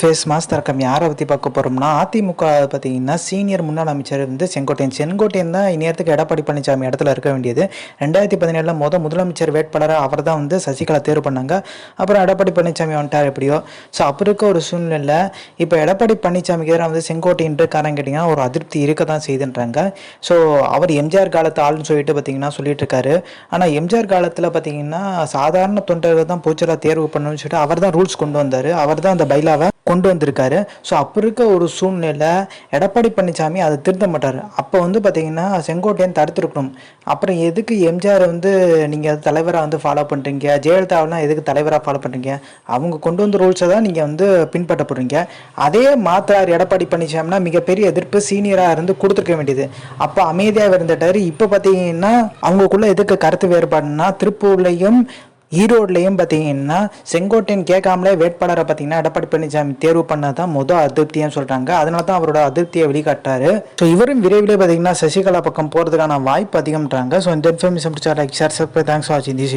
Face mass தரக்கம் யாரை பற்றி பார்க்க போகிறோம்னா அதிமுக பார்த்தீங்கன்னா சீனியர் முன்னாள் அமைச்சர் வந்து செங்கோட்டையன். செங்கோட்டையன் தான் இந்நேரத்துக்கு எடப்பாடி பழனிசாமி இடத்துல இருக்க வேண்டியது. ரெண்டாயிரத்தி பதினேழில் மொதல் முதலமைச்சர் வேட்பாளராக அவர் தான் வந்து சசிகலா தேர்வு பண்ணாங்க. அப்புறம் எடப்பாடி பழனிசாமி வந்துட்டார் எப்படியோ. ஸோ அப்போ இருக்க ஒரு சூழ்நிலை இப்போ எடப்பாடி பழனிசாமிக்கு எதிராக வந்து செங்கோட்டையன் இருக்காரன் கேட்டிங்கன்னா ஒரு அதிருப்தி இருக்க தான் செய்துன்றாங்க. ஸோ அவர் எம்ஜிஆர் காலத்து ஆள்னு சொல்லிட்டு பார்த்தீங்கன்னா சொல்லிட்டு இருக்காரு. ஆனால் எம்ஜிஆர் காலத்தில் பார்த்தீங்கன்னா சாதாரண தொண்டர்கள் தான் பூச்சலாக தேர்வு பண்ணணும்னு சொல்லிட்டு அவர் தான் ரூல்ஸ் கொண்டு வந்தார். அவர் தான் அந்த பைலாவை கொண்டு வந்திருக்காரு. ஸோ அப்போ இருக்க ஒரு சூழ்நிலை எடப்பாடி பழனிசாமி அதை திருத்த மாட்டார். அப்போ வந்து பார்த்தீங்கன்னா செங்கோட்டையன் தடுத்துருக்கணும். அப்புறம் எதுக்கு எம்ஜிஆர் வந்து நீங்கள் தலைவராக வந்து ஃபாலோ பண்ணுறீங்க ஜெயலலிதாவெலாம் எதுக்கு தலைவராக ஃபாலோ பண்ணுறீங்க அவங்க கொண்டு வந்த ரூல்ஸை தான் நீங்கள் வந்து பின்பற்ற போகிறீங்க அதே மாத்தார் எடப்பாடி பழனிசாமினா மிகப்பெரிய எதிர்ப்பு சீனியராக இருந்து கொடுத்துருக்க வேண்டியது. அப்போ அமைதியாக இருந்துட்டார். இப்போ பார்த்தீங்கன்னா அவங்களுக்குள்ள எதுக்கு கருத்து வேறுபாடுனா திருப்பூர்லையும் ஈரோட்லேயும் பார்த்தீங்கன்னா செங்கோட்டையன் கேட்காமலே வேட்பாளரை பார்த்தீங்கன்னா எடப்பாடி பழனிசாமி தேர்வு பண்ணால் தான் முதல் அதிருப்தின்னு சொல்கிறாங்க அதனால தான் அவரோட அதிருப்தியை வெளிக்காட்டாரு ஸோ இவரும் விரைவிலே பார்த்தீங்கன்னா சசிகலா பக்கம் போகிறதுக்கான வாய்ப்பு அதிகம்ன்றாங்க. ஸோ இந்த இன்ஃபர்மேஷன் பிடிச்சா லைக் ஷேர் சப்ஸ்கிரைப் தேங்க்ஸ் வாட்சிங் தி